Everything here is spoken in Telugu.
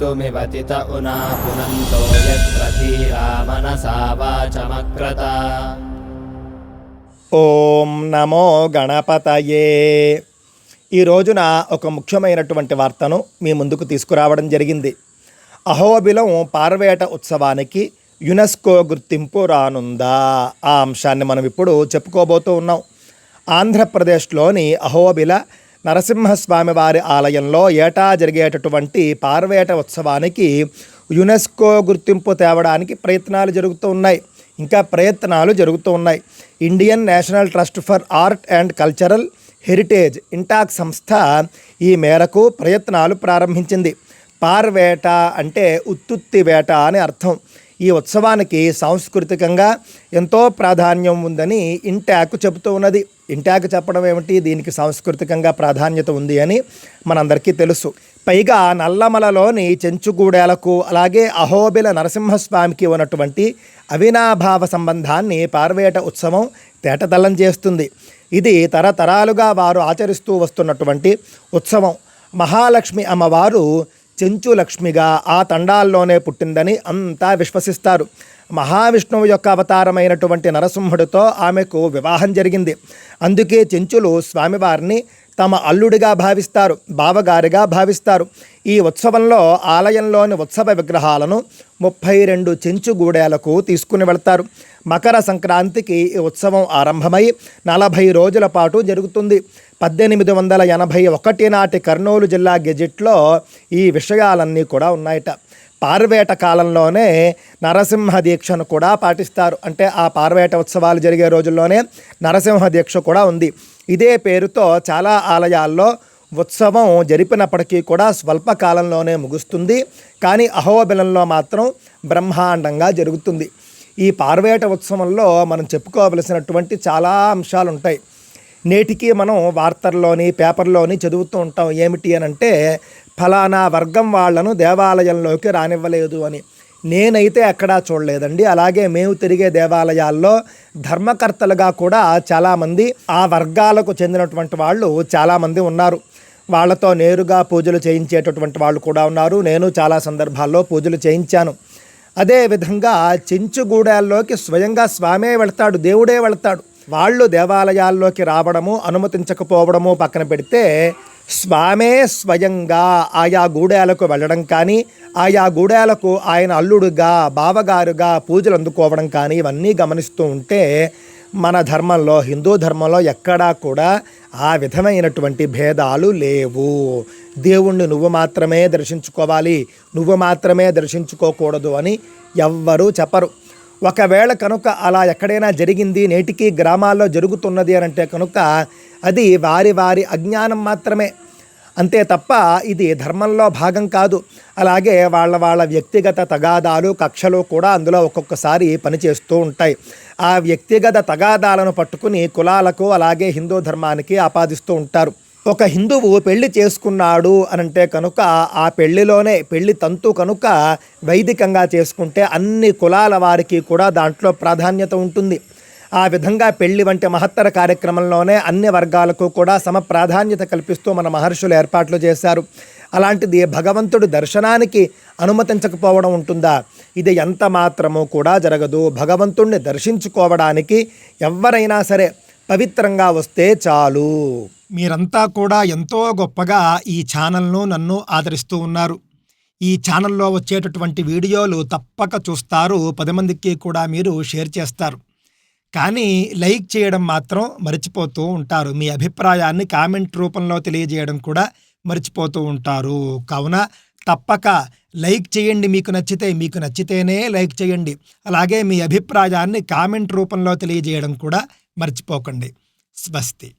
कर्तुमिवतित उना पुनन्तो यत्र धीरा मनसा वाचमक्रत ఓం నమో గణపతయే ఈ రోజున ఒక ముఖ్యమైనటువంటి వార్తను మీ ముందుకు తీసుకురావడం జరిగింది అహోబిలం పార్వేట ఉత్సవానికి యునెస్కో గుర్తింపు రానుందా ఆ అంశాన్ని మనం ఇప్పుడు చెప్పుకోబోతూ ఉన్నాం ఆంధ్రప్రదేశ్లోని అహోబిల నరసింహస్వామి వారి ఆలయంలో ఏటా జరిగేటటువంటి పార్వేట ఉత్సవానికి యునెస్కో గుర్తింపు తేవడానికి ప్రయత్నాలు జరుగుతూ ఉన్నాయి. ఇంకా ప్రయత్నాలు జరుగుతూ ఉన్నాయి. Indian national trust for art and cultural heritage INTACH సంస్థ ఈ మేరకు ప్రయత్నాలు ప్రారంభించింది. పార్వేట అంటే ఉత్తుత్తి వేట అని అర్థం. ఈ ఉత్సవానికి సాంస్కృతికంగా ఎంతో ప్రాధాన్యం ఉందని ఇంటాక్ చెబుతూ ఉన్నది. ఇంటాక్ చెప్పడం ఏమిటి? దీనికి సాంస్కృతికంగా ప్రాధాన్యత ఉంది అని మనందరికీ తెలుసు. పైగా నల్లమలలోని చెంచుగూడేలకు అలాగే అహోబిల నరసింహస్వామికి ఉన్నటువంటి అవినాభావ సంబంధాన్ని పార్వేట ఉత్సవం తేటతల్లం చేస్తుంది. ఇది తరతరాలుగా వారు ఆచరిస్తూ వస్తున్నటువంటి ఉత్సవం. మహాలక్ష్మి అమ్మవారు చెంచు లక్ష్మిగా ఆ తండాల్లోనే పుట్టిందని అంతా విశ్వసిస్తారు. మహావిష్ణువు యొక్క అవతారమైనటువంటి నరసింహుడితో ఆమెకు వివాహం జరిగింది. అందుకే చెంచులు స్వామివారిని తమ అల్లుడిగా భావిస్తారు బావగారిగా భావిస్తారు. ఈ ఉత్సవంలో ఆలయంలోని ఉత్సవ విగ్రహాలను ముప్పై రెండు చెంచు గూడేలకు తీసుకుని వెళ్తారు. మకర సంక్రాంతికి ఈ ఉత్సవం ఆరంభమై నలభై రోజుల పాటు జరుగుతుంది. పద్దెనిమిది వందల ఎనభై ఒకటి నాటి కర్నూలు జిల్లా గెజిట్లో ఈ విషయాలన్నీ కూడా ఉన్నాయట. పార్వేట కాలంలోనే నరసింహ దీక్షను కూడా పాటిస్తారు. అంటే ఆ పార్వేట ఉత్సవాలు జరిగే రోజుల్లోనే నరసింహ దీక్ష కూడా ఉంది. ఇదే పేరుతో చాలా ఆలయాల్లో ఉత్సవం జరిపినప్పటికీ కూడా స్వల్పకాలంలోనే ముగుస్తుంది. కానీ అహోబిలంలో మాత్రం బ్రహ్మాండంగా జరుగుతుంది. ఈ పార్వేట ఉత్సవంలో మనం చెప్పుకోవలసినటువంటి చాలా అంశాలు ఉంటాయి నేటికి మనం వార్తల్లోని పేపర్లోని చదువుతూ ఉంటాం. ఏమిటి అని అంటే ఫలానా వర్గం వాళ్ళను దేవాలయంలోకి రానివ్వలేదు అని. నేనైతే ఎక్కడా చూడలేదండి. అలాగే మేము తిరిగే దేవాలయాల్లో ధర్మకర్తలుగా కూడా చాలామంది ఆ వర్గాలకు చెందినటువంటి వాళ్ళు చాలామంది ఉన్నారు. వాళ్ళతో నేరుగా పూజలు చేయించేటటువంటి వాళ్ళు కూడా ఉన్నారు. నేను చాలా సందర్భాల్లో పూజలు చేయించాను. అదేవిధంగా చెంచుగూడాల్లోకి స్వయంగా స్వామే వెళ్తాడు దేవుడే వెళ్తాడు. వాళ్ళు దేవాలయాల్లోకి రావడము అనుమతించకపోవడము పక్కన పెడితే స్వామే స్వయంగా ఆయా గూడాలకు వెళ్ళడం కానీ ఆయా గూడాలకు ఆయన అల్లుడుగా బావగారుగా పూజలు అందుకోవడం కానీ ఇవన్నీ గమనిస్తూ ఉంటే మన ధర్మంలో హిందూ ధర్మంలో ఎక్కడా కూడా ఆ విధమైనటువంటి భేదాలు లేవు. దేవుణ్ణి నువ్వు మాత్రమే దర్శించుకోవాలి నువ్వు మాత్రమే దర్శించుకోకూడదు అని ఎవ్వరూ చెప్పరు. ఒకవేళ కనుక అలా ఎక్కడైనా జరిగింది నేటికి గ్రామాల్లో జరుగుతున్నది అని అంటే కనుక అది వారి వారి అజ్ఞానం మాత్రమే. అంతే తప్ప ఇది ధర్మంలో భాగం కాదు. అలాగే వాళ్ళ వాళ్ళ వ్యక్తిగత తగాదాలు కక్షలు కూడా అందులో ఒక్కొక్కసారి పనిచేస్తూ ఉంటాయి. ఆ వ్యక్తిగత తగాదాలను పట్టుకుని కులాలకు అలాగే హిందూ ధర్మానికి ఆపాదిస్తూ ఉంటారు. ఒక హిందువు పెళ్ళి చేసుకున్నాడు అనంటే కనుక ఆ పెళ్ళిలోనే పెళ్ళి తంతు కనుక వైదికంగా చేసుకుంటే అన్ని కులాల వారికి కూడా దాంట్లో ప్రాధాన్యత ఉంటుంది. ఆ విధంగా పెళ్ళి వంటి మహత్తర కార్యక్రమంలోనే అన్ని వర్గాలకు కూడా సమ ప్రాధాన్యత కల్పిస్తూ మన మహర్షులు ఏర్పాట్లు చేశారు. అలాంటిది భగవంతుడు దర్శనానికి అనుమతించకపోవడం ఉంటుందా? ఇది ఎంత మాత్రమూ కూడా జరగదు. భగవంతుణ్ణి దర్శించుకోవడానికి ఎవరైనా సరే పవిత్రంగా వస్తే చాలు. మీరంతా కూడా ఎంతో గొప్పగా ఈ ఛానల్ను నన్ను ఆదరిస్తూ ఉన్నారు. ఈ ఛానల్లో వచ్చేటటువంటి వీడియోలు తప్పక చూస్తారు. పది మందికి కూడా మీరు షేర్ చేస్తారు. కానీ లైక్ చేయడం మాత్రం మర్చిపోతూ ఉంటారు. మీ అభిప్రాయాన్ని కామెంట్ రూపంలో తెలియజేయడం కూడా మర్చిపోతూ ఉంటారు. కావున తప్పక లైక్ చేయండి. మీకు నచ్చితే మీకు నచ్చితేనే లైక్ చేయండి. అలాగే మీ అభిప్రాయాన్ని కామెంట్ రూపంలో తెలియజేయడం కూడా మర్చిపోకండి. స్వస్తి.